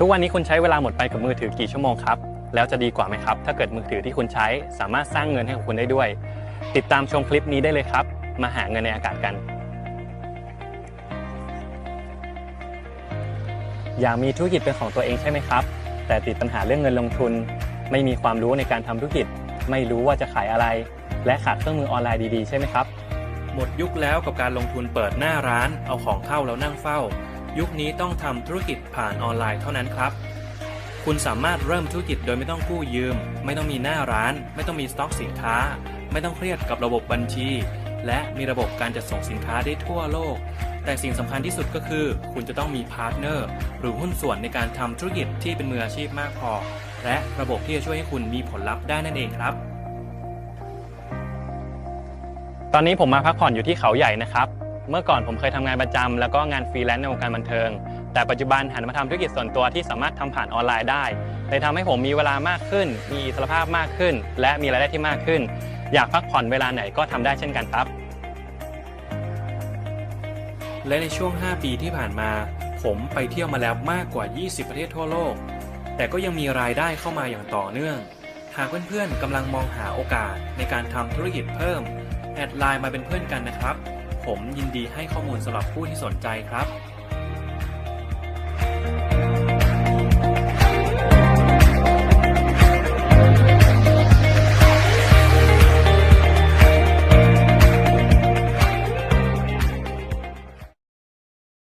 ทุกวันนี้คุณใช้เวลาหมดไปกับมือถือกี่ชั่วโมงครับ แล้วจะดีกว่าไหมครับ ถ้าเกิดมือถือที่คุณใช้สามารถสร้างเงินให้กับคุณได้ด้วย ติดตามชมคลิปนี้ได้เลยครับ มาหาเงินในอากาศกัน อยากมีธุรกิจเป็นของตัวเองใช่ไหมครับ แต่ติดปัญหาเรื่องเงินลงทุน ไม่มีความรู้ในการทำธุรกิจ ไม่รู้ว่าจะขายอะไร และขาดเครื่องมือออนไลน์ดีๆใช่ไหมครับ หมดยุคแล้วกับการลงทุนเปิดหน้าร้าน เอาของเข้าแล้วนั่งเฝ้า ยุคนี้ต้องทำธุรกิจผ่านออนไลน์เท่านั้นครับ คุณสามารถเริ่มธุรกิจโดยไม่ต้องกู้ยืม ไม่ต้องมีหน้าร้าน ไม่ต้องมีสต็อกสินค้า ไม่ต้องเครียดกับระบบบัญชี และมีระบบการจัดส่งสินค้าได้ทั่วโลก แต่สิ่งสำคัญที่สุดก็คือ คุณจะต้องมีพาร์ทเนอร์ หรือหุ้นส่วนในการทำธุรกิจที่เป็นมืออาชีพมากพอ และระบบที่จะช่วยให้คุณมีผลลัพธ์ได้นั่นเองครับ ตอนนี้ผมมาพักผ่อนอยู่ที่เขาใหญ่นะครับ เมื่อก่อนผมเคยทำงานประจำแล้วก็งานฟรีแลนซ์ในวงการบันเทิง แต่ปัจจุบันหันมาทำธุรกิจส่วนตัวที่สามารถทำผ่านออนไลน์ได้เลยทำให้ผมมีเวลามากขึ้น มีอิสรภาพมากขึ้น และมีรายได้ที่มากขึ้น อยากพักผ่อนเวลาไหนก็ทำได้เช่นกันครับ และในช่วง 5 ปีที่ผ่านมา ผมไปเที่ยวมาแล้วมากกว่า 20 ประเทศทั่วโลก แต่ก็ยังมีรายได้เข้ามาอย่างต่อเนื่อง หากเพื่อนๆกำลังมองหาโอกาสในการทำธุรกิจเพิ่ม แอดไลน์มาเป็นเพื่อนกันนะครับ ผมยินดีให้ข้อมูลสำหรับผู้ที่สนใจครับ